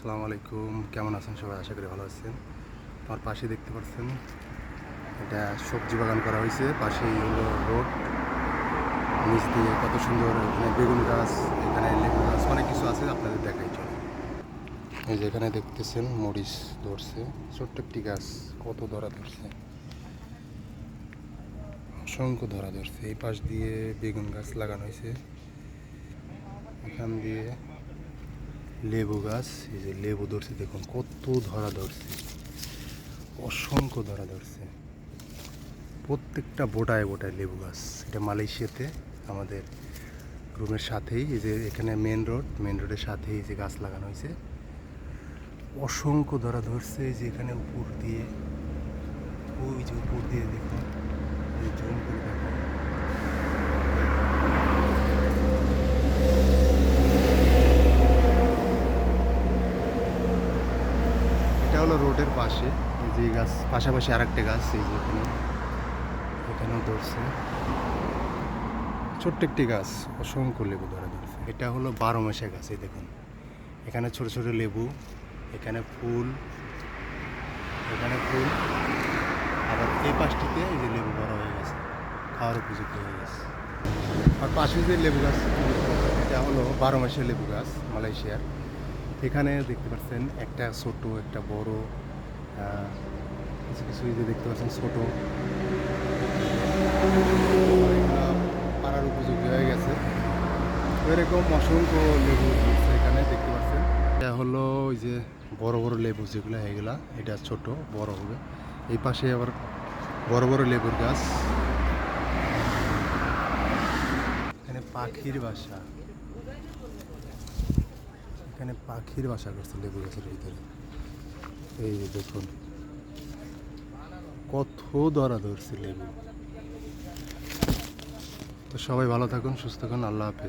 আসসালামু আলাইকুম। কেমন আছেন সবাই? আশা করি ভালো আছেন। আমার পাশে দেখতে পাচ্ছেন, এটা সবজি বাগান করা হয়েছে। পাশেই হলো রোড। নিচ দিয়ে কত সুন্দর এখানে বেগুন গাছ, এখানে লেবু গাছ, অনেক কিছু আছে, আপনাদের দেখাই চলে। এই যে এখানে দেখতেছেন, মরিচ ধরছে। ছোট্ট একটি গাছ, কত ধরা ধরছে। অসংখ্য ধরা ধরছে। এই পাশ দিয়ে বেগুন গাছ লাগানো হয়েছে। এখান দিয়ে লেবু গাছ, এই যে লেবু ধরছে, দেখুন কত ধরা ধরছে। অসংখ্য ধরা ধরছে। প্রত্যেকটা বোটায় বোটায় লেবু গাছ। এটা মালয়েশিয়াতে আমাদের রুমের সাথেই, এই যে এখানে মেন রোড মেন রোডের সাথেই যে গাছ লাগানো হয়েছে। অসংখ্য ধরা ধরছে যে এখানে উপর দিয়ে। ওই যে উপর দিয়ে দেখুন এটা হলো রোডের পাশে। এই যে গাছ, পাশাপাশি আরেকটা গাছ, এই যে এখানে। এখানেও ধরছে। ছোট্ট একটি গাছ, অসংখ্য লেবু ধরা ধরছে। এটা হলো বারো মাসে গাছ, এই দেখুন। এখানে ছোট ছোট লেবু, এখানে ফুল এখানে ফুল। আবার এই পাশটিতে এই যে লেবু বড় হয়ে গেছে, খাওয়ার উপযুক্ত হয়ে গেছে। আর পাশে যে লেবু গাছ, এটা হলো বারো মাসের লেবু গাছ, মালয়েশিয়ার। এখানে দেখতে পাচ্ছেন একটা ছোট, একটা বড় কিছু কিছু যে দেখতে পাচ্ছেন ছোট। পাড়ার উপযোগী হয়ে গেছে। এরকম অসংখ্য লেবু এখানে, দেখতে পাচ্ছেন। এটা হলো ওই যে বড় বড় লেবু যেগুলো এগুলা এটা ছোট, বড় হবে। এই পাশে আবার বড় বড় লেবুর গাছ। এখানে পাখির বাসা। এখানে পাখির বাসা করছে, লেবু গাছের ভিতরে। এই যে দেখুন, কত ধরা ধরছে লেবু। তো সবাই ভালো থাকুন, সুস্থ থাকুন, আল্লাহ হাফেজ।